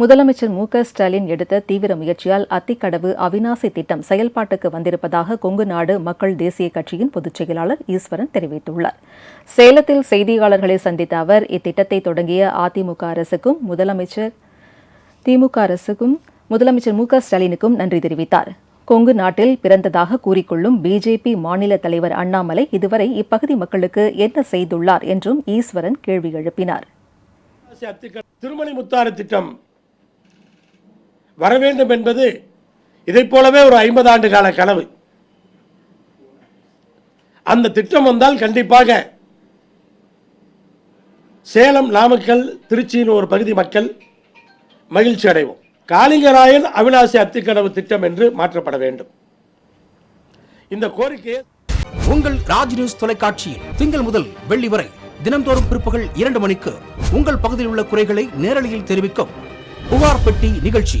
முதலமைச்சர் மு க ஸ்டாலின் எடுத்த தீவிர முயற்சியால் அத்திக்கடவு அவிநாசி திட்டம் செயல்பாட்டுக்கு வந்திருப்பதாக கொங்கு நாடு மக்கள் தேசிய கட்சியின் பொதுச் செயலாளர் ஈஸ்வரன் தெரிவித்துள்ளார். சேலத்தில் செய்தியாளர்களை சந்தித்த அவர் இத்திட்டத்தை தொடங்கிய அதிமுக அரசுக்கும் முதலமைச்சர் திமுக அரசுக்கும் முதலமைச்சர் மு க ஸ்டாலினுக்கும் நன்றி தெரிவித்தார். கொங்கு நாட்டில் பிறந்ததாக கூறிக்கொள்ளும் பிஜேபி மாநில தலைவர் அண்ணாமலை இதுவரை இப்பகுதி மக்களுக்கு என்ன செய்துள்ளார் என்றும் ஈஸ்வரன் கேள்வி எழுப்பினார். திருமணி முத்தாறு திட்டம் வர வேண்டும் என்பது இதைப் போலவே ஒரு ஐம்பது ஆண்டு கால கனவு. அந்த திட்டம் வந்தால் கண்டிப்பாக சேலம் நாமக்கல் திருச்சியின் ஒரு பகுதி மக்கள் மகிழ்ச்சி அடைவோம். காளிங்கராயன் அவிநாசி அத்திக்கடவு திட்டம் என்று மாற்றப்பட வேண்டும். இந்த கோரிக்கையை உங்கள் ராஜ் நியூஸ் தொலைக்காட்சியில் திங்கள் முதல் வெள்ளி வரை தினந்தோறும் பிற்பகல் இரண்டு மணிக்கு உங்கள் பகுதியில் உள்ள குறைகளை நேரலையில் தெரிவிக்கும் புகார் பெட்டி நிகழ்ச்சி.